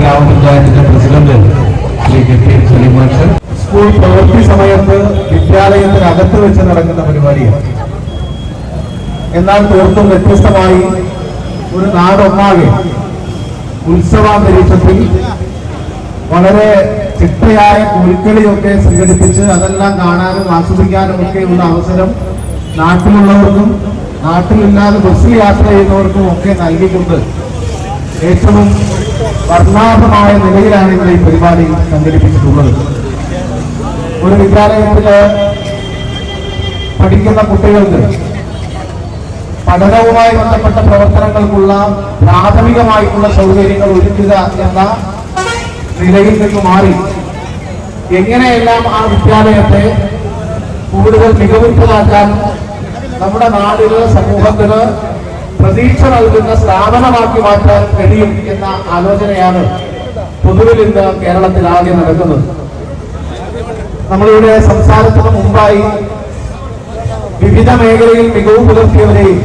ഗ്രാമപഞ്ചായത്തിന്റെ president Shri K P Saliman sir. School പ്രവൃത്തി സമയത്ത് വിദ്യാലയത്തിനകത്ത് വെച്ച് നടക്കുന്ന പരിപാടിയാണ്. എന്നാൽ തീർത്തും വ്യത്യസ്തമായി ഒരു നാടൊന്നാകെ ഉത്സവാന്തരീക്ഷത്തിൽ വളരെ ചിട്ടയായ കുരുക്കളിയൊക്കെ സംഘടിപ്പിച്ച് അതെല്ലാം കാണാനും ആസ്വദിക്കാനും ഒക്കെ ഉള്ള അവസരം നാട്ടിലുള്ളവർക്കും നാട്ടിലില്ലാതെ ബസ്സിൽ യാത്ര ചെയ്യുന്നവർക്കും ഒക്കെ നൽകിക്കൊണ്ട് ഏറ്റവും വർണാഭമായ നിലയിലാണ് ഇവിടെ ഈ പരിപാടി സംഘടിപ്പിച്ചിട്ടുള്ളത്. ഒരു വിദ്യാലയത്തിൽ പഠിക്കുന്ന കുട്ടികൾക്ക് പഠനവുമായി ബന്ധപ്പെട്ട പ്രവർത്തനങ്ങൾക്കുള്ള പ്രാഥമികമായിട്ടുള്ള സൗകര്യങ്ങൾ ഒരുക്കുക എന്ന നിലയിൽ നിന്ന് മാറി എങ്ങനെയെല്ലാം ആ വിദ്യാലയത്തെ കൂടുതൽ മികവുറ്റതാക്കാൻ നമ്മുടെ നാടിന് സമൂഹത്തിന് പ്രതീക്ഷ നൽകുന്ന സ്ഥാപനമാക്കി മാറ്റാൻ കഴിയും എന്ന ആലോചനയാണ് പൊതുവിൽ ഇന്ന് കേരളത്തിൽ ആകെ നടക്കുന്നത്. നമ്മളിവിടെ സംസാരത്തിന് മുമ്പായി വിവിധ മേഖലയിൽ മികവ് പുലർത്തിയവരെയും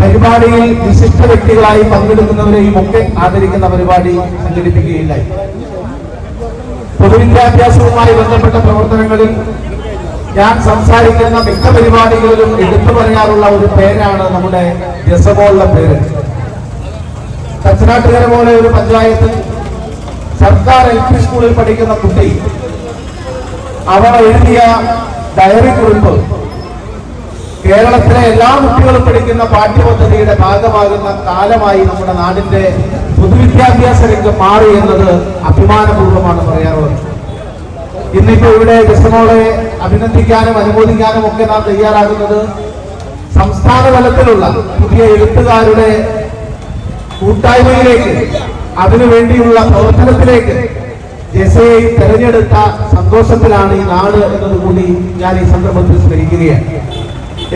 പരിപാടിയിൽ വിശിഷ്ട വ്യക്തികളായി പങ്കെടുക്കുന്നവരെയും ഒക്കെ ആദരിക്കുന്ന പരിപാടി സംഘടിപ്പിക്കുകയില്ലായി പൊതുവിദ്യാഭ്യാസവുമായി ബന്ധപ്പെട്ട പ്രവർത്തനങ്ങളിൽ ഞാൻ സംസാരിക്കുന്ന മിക്ക പരിപാടികളിലും എടുത്തു പറയാറുള്ള ഒരു പേരാണ് നമ്മുടെ രസബോളിലെ പേര്. തച്ചനാട്ടുകര പോലെ ഒരു പഞ്ചായത്തിൽ സർക്കാർ എൽ പി സ്കൂളിൽ പഠിക്കുന്ന കുട്ടി അവർ എഴുതിയ ഡയറി കുറിപ്പ് കേരളത്തിലെ എല്ലാ കുട്ടികളും പഠിക്കുന്ന പാഠ്യപദ്ധതിയുടെ ഭാഗമാകുന്ന കാലമായി നമ്മുടെ നാടിന്റെ പൊതുവിദ്യാഭ്യാസ രംഗം മാറി എന്നത് അഭിമാനപൂർവമാണ് പറയാറുള്ളത്. ഇന്നിപ്പോ ഇവിടെ ജസ്മോളെ അഭിനന്ദിക്കാനും അനുമോദിക്കാനും ഒക്കെ നാം തയ്യാറാകുന്നത് സംസ്ഥാന തലത്തിലുള്ള പുതിയ എഴുത്തുകാരുടെ കൂട്ടായ്മയിലേക്ക് അതിനുവേണ്ടിയുള്ള പ്രവർത്തനത്തിലേക്ക് ജസയെ തെരഞ്ഞെടുത്ത സന്തോഷത്തിലാണ് ഈ നാട് എന്നത് കൂടി ഞാൻ ഈ സന്ദർഭത്തിൽ സ്മരിക്കുകയാണ്.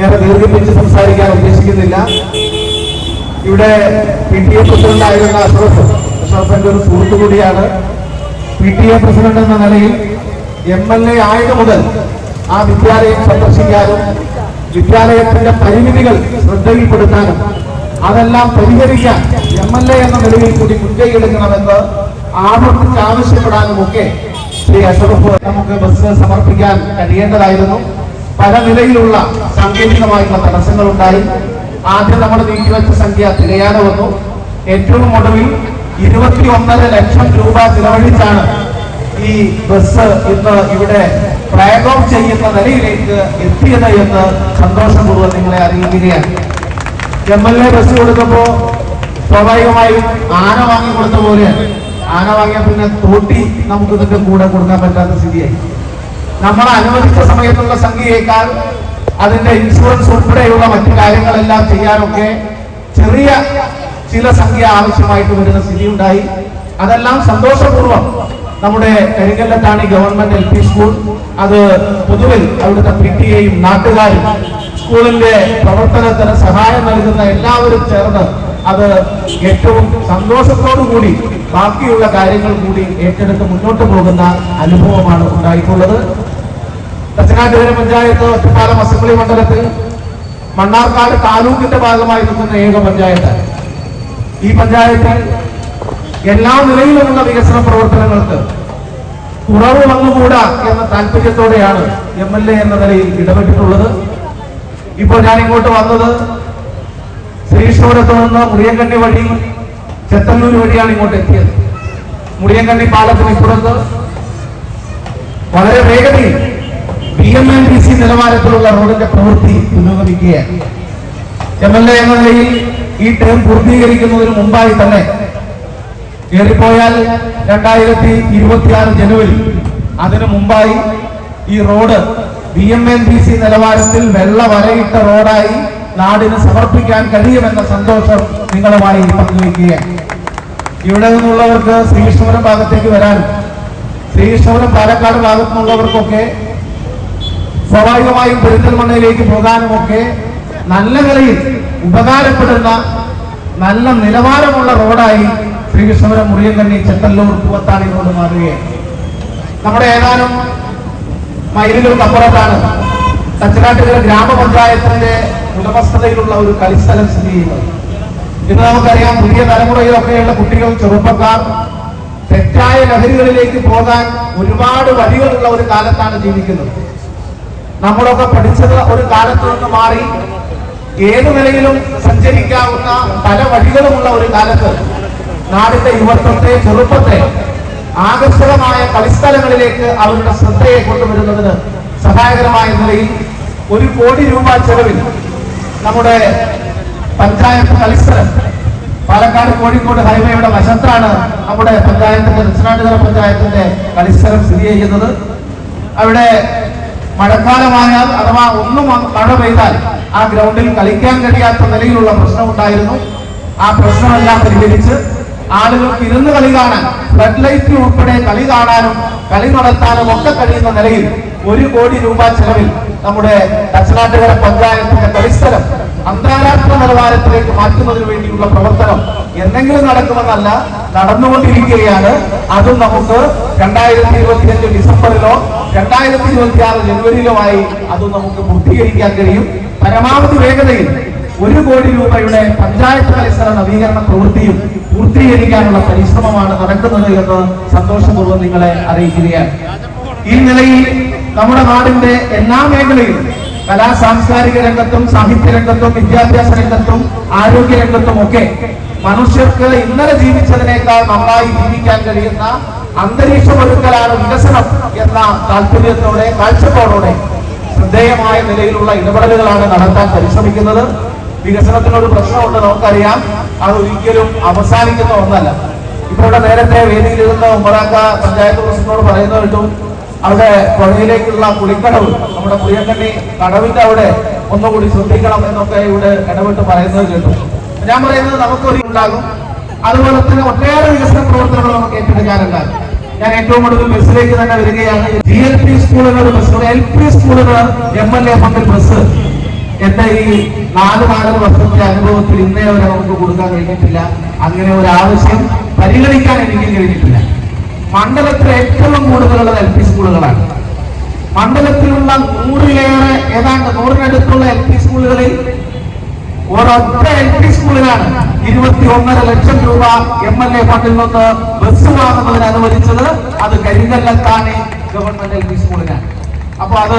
ഏറെ ദീർഘിപ്പിച്ച് സംസാരിക്കാൻ ഉദ്ദേശിക്കുന്നില്ല. ഇവിടെ പി ടി എ പ്രസിഡന്റായിരുന്ന അഷ്റഫ് അഷ്റഫ് ഒരു സുഹൃത്തു കൂടിയാണ് പി ടി എ പ്രസിഡന്റ് എന്ന നിലയിൽ എം എൽ എ ആയത് മുതൽ ആ വിദ്യാലയം സന്ദർശിക്കാനും വിദ്യാലയത്തിന്റെ പരിമിതികൾ ശ്രദ്ധയിൽപ്പെടുത്താനും അതെല്ലാം പരിഹരിക്കാൻ എം എൽ എ എന്ന നിലയിൽ കൂടി മുൻകൈയെടുക്കണമെന്ന് ആവർത്തിച്ച് ആവശ്യപ്പെടാനും ഒക്കെ ശ്രീ അഷറഫ് നമുക്ക് ബസ് സമർപ്പിക്കാൻ കഴിയേണ്ടതായിരുന്നു. പല നിലയിലുള്ള സാങ്കേതികമായിട്ടുള്ള തടസ്സങ്ങൾ ഉണ്ടായി ആദ്യം നമ്മൾ നീക്കിവെച്ച സംഖ്യ തികയാതെ വന്നു. ഏറ്റവും ഒടുവിൽ ഇരുപത്തി ഒന്നര ലക്ഷം രൂപ ചിലവഴിച്ചാണ് ഈ ബസ് ഇന്ന് ഇവിടെ ഫ്ലാഗ് ഓഫ് ചെയ്യുന്ന നിലയിലേക്ക് എത്തിയത് എന്ന് സന്തോഷപൂർവം നിങ്ങളെ അറിയിക്കുകയാണ്. എം എൽ എ ബസ് കൊടുക്കുമ്പോ സ്വാഭാവികമായും ആന വാങ്ങി കൊടുത്ത പോലെയാണ്. ആന വാങ്ങിയ പിന്നെ തോട്ടി നമുക്ക് ഇതിന്റെ കൂടെ കൊടുക്കാൻ പറ്റാത്ത സ്ഥിതിയായി. നമ്മൾ അനുവദിച്ച സമയത്തുള്ള സംഖ്യയേക്കാൾ അതിന്റെ ഇൻഷുറൻസ് ഉൾപ്പെടെയുള്ള മറ്റു കാര്യങ്ങളെല്ലാം ചെയ്യാനൊക്കെ ചെറിയ ചില സംഖ്യ ആവശ്യമായിട്ട് വരുന്ന സ്ഥിതി ഉണ്ടായി അതെല്ലാം സന്തോഷപൂർവം നമ്മുടെ Karinkallathani government L P school അത് പൊതുവിൽ അവിടുത്തെ പി ടി എയും നാട്ടുകാരും സ്കൂളിന്റെ പ്രവർത്തനത്തിന് സഹായം നൽകുന്ന എല്ലാവരും ചേർന്ന് അത് ഏറ്റവും കൂടി ബാക്കിയുള്ള കാര്യങ്ങൾ കൂടി ഏറ്റെടുത്ത് മുന്നോട്ട് പോകുന്ന അനുഭവമാണ് ഉണ്ടായിട്ടുള്ളത്. തച്ചനാട്ടുകര പഞ്ചായത്ത് ഒറ്റപ്പാലം അസംബ്ലി മണ്ഡലത്തിൽ മണ്ണാർക്കാട് താലൂക്കിന്റെ ഭാഗമായി നിൽക്കുന്ന ഏക പഞ്ചായത്ത്. ഈ പഞ്ചായത്തിൽ എല്ലാ നിലയിലുമുള്ള വികസന പ്രവർത്തനങ്ങൾക്ക് കുറവ് വന്നുകൂടാ എന്ന താല്പര്യത്തോടെയാണ് എം എൽ എ എന്ന നിലയിൽ ഇടപെട്ടിട്ടുള്ളത്. ഇപ്പോൾ ഞാൻ ഇങ്ങോട്ട് വന്നത് ശ്രീശോരത്ത് നിന്ന് മുറിയങ്കണ്ണി വഴി ചെത്തല്ലൂർ വഴിയാണ് ഇങ്ങോട്ട് എത്തിയത്. മുറിയങ്കണ്ണി പാലത്തിന് ഇപ്പുറത്ത് വളരെ വേഗതയിൽ B M and B C നിലവാരത്തിലുള്ള റോഡിന്റെ പ്രവൃത്തി പുരോഗമിക്കുകയാണ്. എം എൽ എ എന്ന നിലയിൽ ഈ ടേം പൂർത്തീകരിക്കുന്നതിന് മുമ്പായി തന്നെ കയറിപ്പോയാൽ രണ്ടായിരത്തി ഇരുപത്തിയാറ് ജനുവരി. അതിനു മുമ്പായി ഈ road B M and B C നിലവാരത്തിൽ വെള്ള റോഡായി നാടിന് സമർപ്പിക്കാൻ കഴിയുമെന്ന സന്തോഷം നിങ്ങളുമായി പങ്കുവയ്ക്കുകയാണ്. ഇവിടെ നിന്നുള്ളവർക്ക് ശ്രീകൃഷ്ണപുരം ഭാഗത്തേക്ക് വരാനും ശ്രീകൃഷ്ണപുരം പാലക്കാട് ഭാഗത്തു നിന്നുള്ളവർക്കൊക്കെ സ്വാഭാവികമായും പെരിന്തൽമണ്ണയിലേക്ക് പോകാനുമൊക്കെ നല്ല നിലയിൽ ഉപകാരപ്പെടുന്ന നല്ല നിലവാരമുള്ള റോഡായി ശ്രീകൃഷ്ണപുരം മുറിയങ്കണ്ണി ചെത്തല്ലൂർ പൂവത്താണി റോഡ് മാറുകയാണ് നമ്മുടെ ഏതാനും മൈലുകൾക്കപ്പുറത്താണ് തച്ചനാട്ടുകര ഗ്രാമപഞ്ചായത്തിന്റെ ഉടമസ്ഥതയിലുള്ള ഒരു കളിസ്ഥലം സ്ഥിതി ചെയ്യുന്നത്. ഇന്ന് നമുക്കറിയാം പുതിയ തലമുറയിലൊക്കെയുള്ള കുട്ടികൾ ചെറുപ്പക്കാർ തെറ്റായ ലഹരികളിലേക്ക് പോകാൻ ഒരുപാട് വഴികളുള്ള ഒരു കാലത്താണ് ജീവിക്കുന്നത്. നമ്മളൊക്കെ പഠിച്ചത് ഒരു കാലത്ത് നിന്ന് മാറി ഏതു നിലയിലും സഞ്ചരിക്കാവുന്ന പല വഴികളുമുള്ള ഒരു കാലത്ത് നാടിന്റെ യുവത്വത്തെ ചെറുപ്പത്തെ ആകർഷകമായ കളിസ്ഥലങ്ങളിലേക്ക് അവരുടെ ശ്രദ്ധയെ കൊണ്ടുവരുന്നതിന് സഹായകരമായ നിലയിൽ ഒരു കോടി രൂപ ചെലവിൽ നമ്മുടെ പഞ്ചായത്ത് കളിസ്ഥലം പാലക്കാട് കോഴിക്കോട് ഹൈവേയുടെ വശത്താണ് നമ്മുടെ പഞ്ചായത്തിന്റെ ദക്ഷിണാട്ടുകര പഞ്ചായത്തിന്റെ കളിസ്ഥലം സ്ഥിതി ചെയ്യുന്നത്. അവിടെ മഴക്കാലമായാൽ അഥവാ ഒന്നും മഴ പെയ്താൽ ആ ഗ്രൗണ്ടിൽ കളിക്കാൻ കഴിയാത്ത നിലയിലുള്ള പ്രശ്നമുണ്ടായിരുന്നു ആ പ്രശ്നമെല്ലാം പരിഹരിച്ച് ആളുകൾക്ക് ഇരുന്ന് കളി കാണാൻ ഫ്ലഡ് ലൈറ്റ് ഉൾപ്പെടെ കളി കാണാനും കളി നടത്താനും ഒക്കെ കഴിയുന്ന നിലയിൽ ഒരു കോടി രൂപ ചെലവിൽ നമ്മുടെ ദക്ഷിണാട്ടുകര പഞ്ചായത്തിന്റെ കളിസ്ഥലം അന്താരാഷ്ട്ര നിലവാരത്തിലേക്ക് മാറ്റുന്നതിന് വേണ്ടിയുള്ള പ്രവർത്തനം എന്തെങ്കിലും നടക്കുമെന്നല്ല നടന്നുകൊണ്ടിരിക്കുകയാണ്. അതും നമുക്ക് രണ്ടായിരത്തി ഇരുപത്തിയഞ്ച് ഡിസംബറിലോ രണ്ടായിരത്തി ഇരുപത്തി ആറ് ജനുവരിയിലോ ആയി അതും നമുക്ക് പൂർത്തീകരിക്കാൻ കഴിയും. പരമാവധി വേഗതയിൽ ഒരു കോടി രൂപയുടെ പഞ്ചായത്ത് പരിസര നവീകരണ പ്രവൃത്തിയും പൂർത്തീകരിക്കാനുള്ള പരിശ്രമമാണ് നടക്കുന്നത് എന്ന് സന്തോഷപൂർവം നിങ്ങളെ അറിയിക്കുകയാണ്. ഈ നിലയിൽ നമ്മുടെ നാടിന്റെ എല്ലാ മേഖലയിലും കലാ സാംസ്കാരിക രംഗത്തും സാഹിത്യ രംഗത്തും വിദ്യാഭ്യാസ രംഗത്തും ആരോഗ്യ രംഗത്തും ഒക്കെ മനുഷ്യർക്ക് ഇന്നലെ ജീവിച്ചതിനേക്കാൾ നന്നായി ജീവിക്കാൻ കഴിയുന്ന അന്തരീക്ഷം ഒരുക്കലാണ് വികസനം എന്ന താല്പര്യത്തോടെ കാഴ്ചപ്പാടോടെ ശ്രദ്ധേയമായ നിലയിലുള്ള ഇടപെടലുകളാണ് നടത്താൻ പരിശ്രമിക്കുന്നത്. വികസനത്തിനൊരു പ്രശ്നമുണ്ട് നമുക്കറിയാം. അത് ഒരിക്കലും അവസാനിക്കുന്ന ഒന്നല്ല. ഇപ്പോൾ നേരത്തെ വേദിയിലിരുന്ന ഉമ്മറാക്ക പഞ്ചായത്ത് പ്രസിഡന്റിനോട് പറയുന്ന കേട്ടു അവിടെ പുഴയിലേക്കുള്ള കുളിക്കടവ് നമ്മുടെ പുളിയക്കണ്ണി കടവിന്റെ അവിടെ ഒന്നുകൂടി ശ്രദ്ധിക്കണം എന്നൊക്കെ ഇവിടെ ഇടപെട്ട് പറയുന്നത് കേട്ടു. ഞാൻ പറയുന്നത് നമുക്കൊരു ഉണ്ടാകും. അതുപോലെ തന്നെ ഒട്ടേറെ വികസന പ്രവർത്തനങ്ങൾ നമുക്ക് ഏറ്റെടുക്കാനുണ്ടാകും. ഞാൻ ഏറ്റവും കൂടുതൽ ബസ്സിലേക്ക് തന്നെ വരികയാണ്. ജി എൽ പി സ്കൂളുകൾ ബസ് എൽ പി സ്കൂളിന് എം എൽ എ ബസ്. എന്റെ ഈ നാല് നാലര വർഷത്തെ അനുഭവത്തിൽ ഇന്നേ വരെ നമുക്ക് കൊടുക്കാൻ കഴിഞ്ഞിട്ടില്ല. അങ്ങനെ ഒരു ആവശ്യം പരിഗണിക്കാൻ എനിക്ക് കഴിഞ്ഞിട്ടില്ല. മണ്ഡലത്തിൽ ഏറ്റവും കൂടുതലുള്ളത് എൽ പി സ്കൂളുകളാണ്. മണ്ഡലത്തിലുള്ള നൂറിലേറെ ഏതാണ്ട് നൂറിനടുത്തുള്ള എൽ പി സ്കൂളുകളിൽ ഒരൊറ്റ എൽ പി സ്കൂളിലാണ് ഇരുപത്തി ഒന്നര ലക്ഷം രൂപ എം എൽ എ ഫണ്ടിൽ നിന്ന് ബസ് വാങ്ങുന്നതിന് അനുവദിച്ചത് അത് കരിങ്കല്ലത്താണി ഗവൺമെന്റ് എൽ പി സ്കൂളിനാണ്. അപ്പൊ അത്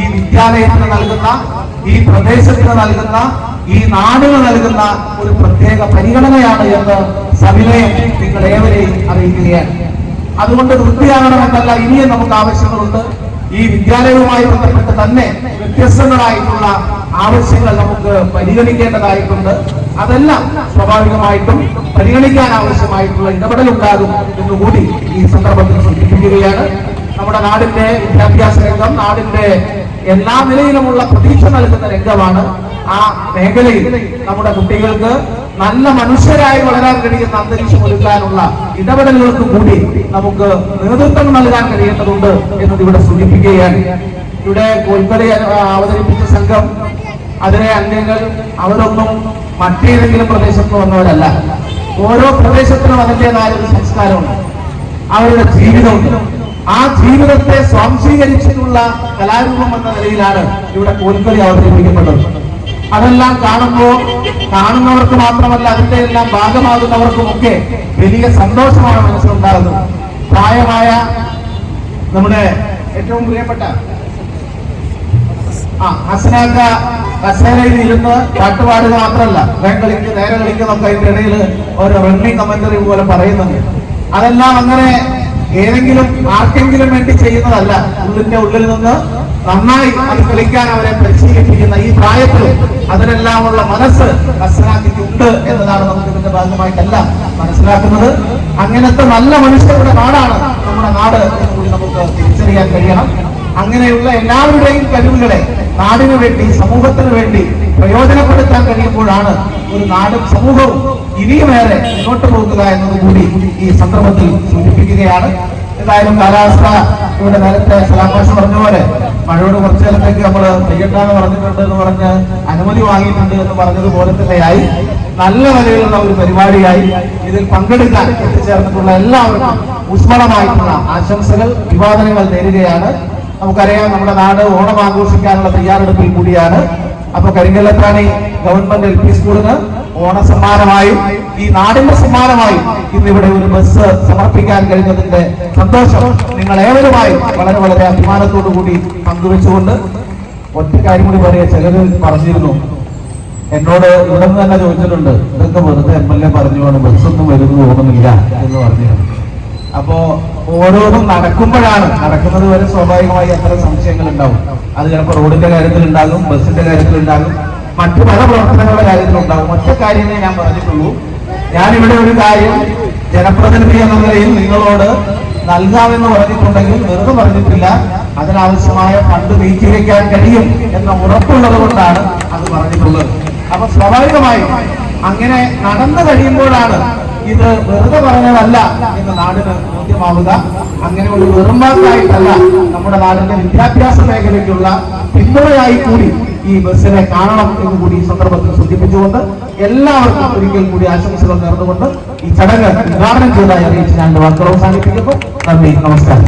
ഈ വിദ്യാലയത്തിന് നൽകുന്ന ഈ പ്രദേശത്തിന് നൽകുന്ന ഈ നാടിന് നൽകുന്ന ഒരു പ്രത്യേക പരിഗണനയാണ് എന്ന് സവിനയം നിങ്ങൾ ഏവരെയും അറിയിക്കുകയാണ്. അതുകൊണ്ട് വൃത്തിയാകണമെന്നല്ല ഇനിയും നമുക്ക് ആവശ്യങ്ങളുണ്ട്. ഈ വിദ്യാലയവുമായി ബന്ധപ്പെട്ട് തന്നെ വ്യത്യസ്തങ്ങളായിട്ടുള്ള ആവശ്യങ്ങൾ നമുക്ക് പരിഗണിക്കേണ്ടതായിട്ടുണ്ട്. അതെല്ലാം സ്വാഭാവികമായിട്ടും പരിഗണിക്കാൻ ആവശ്യമായിട്ടുള്ള ഇടപെടൽ ഉണ്ടാകും എന്നുകൂടി ഈ സന്ദർഭത്തിൽ സൂചിപ്പിക്കുകയാണ്. നമ്മുടെ നാടിന്റെ വിദ്യാഭ്യാസ രംഗം നാടിന്റെ എല്ലാ നിലയിലുമുള്ള പ്രതീക്ഷ നൽകുന്ന രംഗമാണ് ആ മേഖലയിൽ നമ്മുടെ കുട്ടികൾക്ക് നല്ല മനുഷ്യരായി വളരാൻ കഴിയുന്ന അന്തരീക്ഷം ഒരുക്കാനുള്ള ഇടപെടലുകൾക്ക് കൂടി നമുക്ക് നേതൃത്വം നൽകാൻ കഴിയേണ്ടതുണ്ട് എന്നത് ഇവിടെ സൂചിപ്പിക്കുകയാണ്. ഇവിടെ ആ, അവതരിപ്പിച്ച സംഘം അതിലെ അംഗങ്ങൾ അവരൊന്നും മറ്റേതെങ്കിലും പ്രദേശത്ത് വന്നവരല്ല. ഓരോ പ്രദേശത്തിനും അതിന്റെതായ ഒരു സംസ്കാരമുണ്ട്. അവരുടെ ജീവിതമുണ്ട്. ആ ജീവിതത്തെ സ്വാംശീകരിച്ചിട്ടുള്ള കലാരൂപം എന്ന നിലയിലാണ് ഇവിടെ കോൽക്കളി അവതരിപ്പിക്കപ്പെട്ടത്. അതെല്ലാം കാണുമ്പോൾ കാണുന്നവർക്ക് മാത്രമല്ല അതിന്റെ എല്ലാം ഭാഗമാകുന്നവർക്കുമൊക്കെ വലിയ സന്തോഷമാണ് മനസ്സിലുണ്ടാകുന്നത്. പ്രായമായ നമ്മുടെ ഏറ്റവും പ്രിയപ്പെട്ട ആ ഹസനാക്ക കസേരയിൽ ഇരുന്ന് പാട്ടുപാടുക മാത്രമല്ല കളിക്ക് നേരെ കളിക്കുന്നൊക്കെ അതിന്റെ ഇടയിൽ ഒരു റണ്ണിങ് കമന്ററി പോലെ പറയുന്നുണ്ട്. അതെല്ലാം അങ്ങനെ ഏതെങ്കിലും ആർക്കെങ്കിലും വേണ്ടി ചെയ്യുന്നതല്ല. ഉള്ളിന്റെ ഉള്ളിൽ നിന്ന് നന്നായി അത് കളിക്കാൻ അവരെ പരിശീലിപ്പിക്കുന്ന ഈ പ്രായത്തിൽ അതിനെല്ലാമുള്ള മനസ്സ് ഹസനാക്കിക്ക് ഉണ്ട് എന്നതാണ് നമുക്ക് ഇതിന്റെ ഭാഗമായിട്ടല്ല മനസ്സിലാക്കുന്നത്. അങ്ങനത്തെ നല്ല മനുഷ്യരുടെ നാടാണ് നമ്മുടെ നാട് എന്ന് കൂടി നമുക്ക് തിരിച്ചറിയാൻ കഴിയണം. അങ്ങനെയുള്ള എല്ലാവരുടെയും കഴിവുകളെ നാടിനു വേണ്ടി സമൂഹത്തിന് വേണ്ടി പ്രയോജനപ്പെടുത്താൻ കഴിയുമ്പോഴാണ് ഒരു നാടും സമൂഹവും ഇനിയുമേറെ മുന്നോട്ട് പോകുക എന്നത് കൂടി ഈ സന്ദർഭത്തിൽ സൂചിപ്പിക്കുകയാണ്. എന്തായാലും കാലാവസ്ഥ ഇവിടെ നേരത്തെ സലാമാഷ് പറഞ്ഞ പോലെ മഴയോട് കുറച്ചു നേരത്തേക്ക് നമ്മൾ പെയ്യണ്ടെന്ന് പറഞ്ഞിട്ടുണ്ട് എന്ന് പറഞ്ഞ് അനുമതി വാങ്ങിയിട്ടുണ്ട് എന്ന് പറഞ്ഞതുപോലെ തന്നെയായി. നല്ല നിലയിലുള്ള ഒരു പരിപാടിയായി ഇതിൽ പങ്കെടുക്കാൻ എത്തിച്ചേർന്നിട്ടുള്ള എല്ലാവർക്കും ഊഷ്മളമായിട്ടുള്ള ആശംസകൾ വിവാദനങ്ങൾ നേരുകയാണ്. നമുക്കറിയാം നമ്മുടെ നാട് ഓണം ആഘോഷിക്കാനുള്ള തയ്യാറെടുപ്പിൽ കൂടിയാണ്. അപ്പൊ കരിങ്കല്ലത്താണി ഗവൺമെന്റ് എൽ പി സ്കൂളിന് ഓണസമ്മാനമായും ഈ നാടിന്റെ ഇന്ന് ഇവിടെ ഒരു ബസ് സമർപ്പിക്കാൻ കഴിഞ്ഞതിന്റെ സന്തോഷം നിങ്ങൾ ഏവരുമായി വളരെ വളരെ അഭിമാനത്തോടു കൂടി പങ്കുവെച്ചുകൊണ്ട് ഒറ്റ കാര്യം കൂടി പറയാ ചിലര് പറഞ്ഞിരുന്നു. എന്നോട് ഇവിടെ നിന്ന് തന്നെ ചോദിച്ചിട്ടുണ്ട് ഇതൊക്കെ വെറുതെ എം എൽ എ പറഞ്ഞുകൊണ്ട് ബസ്സൊന്നും വരുന്നു തോന്നുന്നില്ല എന്ന് പറഞ്ഞിരുന്നു. അപ്പോ ഓരോന്നും നടക്കുമ്പോഴാണ് നടക്കുന്നത് വരെ സ്വാഭാവികമായി എത്ര സംശയങ്ങൾ ഉണ്ടാവും അത് ചിലപ്പോൾ റോഡിന്റെ കാര്യത്തിൽ ഉണ്ടാകും ബസ്സിന്റെ കാര്യത്തിൽ ഉണ്ടാകും മറ്റു പല പ്രവർത്തനങ്ങളുടെ കാര്യത്തിൽ ഉണ്ടാകും ഒറ്റ കാര്യമേ ഞാൻ പറഞ്ഞിട്ടുള്ളൂ. ഞാനിവിടെ ഒരു കാര്യം ജനപ്രതിനിധി എന്ന നിലയിൽ നിങ്ങളോട് നൽകാമെന്ന് പറഞ്ഞിട്ടുണ്ടെങ്കിൽ വെറുതെ പറഞ്ഞിട്ടില്ല. അതിനാവശ്യമായ ഫണ്ട് നീക്കിവെക്കാൻ കഴിയും എന്ന ഉറപ്പുള്ളത് കൊണ്ടാണ് അത് പറഞ്ഞിട്ടുള്ളത്. അപ്പൊ സ്വാഭാവികമായും അങ്ങനെ നടന്നു കഴിയുമ്പോഴാണ് ഇത് വെറുതെ പറഞ്ഞതല്ല എന്ന നാടിന് ബോധ്യമാവുക. അങ്ങനെ ഒരു വെറുമ്പാക്കായിട്ടല്ല നമ്മുടെ നാടിന്റെ വിദ്യാഭ്യാസ മേഖലയ്ക്കുള്ള പിന്തുണയായി കൂടി ഈ ബസ്സിനെ കാണണം എന്ന് കൂടി ഈ സന്ദർഭത്തിൽ സൂചിപ്പിച്ചുകൊണ്ട് എല്ലാവർക്കും ഒരിക്കൽ കൂടി ആശംസകൾ നേർന്നുകൊണ്ട് ഈ ചടങ്ങ് ഉദ്ഘാടനം ചെയ്തതായി അറിയിച്ച് ഞാൻ വാക്കുകൾ അവസാനിപ്പിക്കുന്നു. നന്ദി നമസ്കാരം.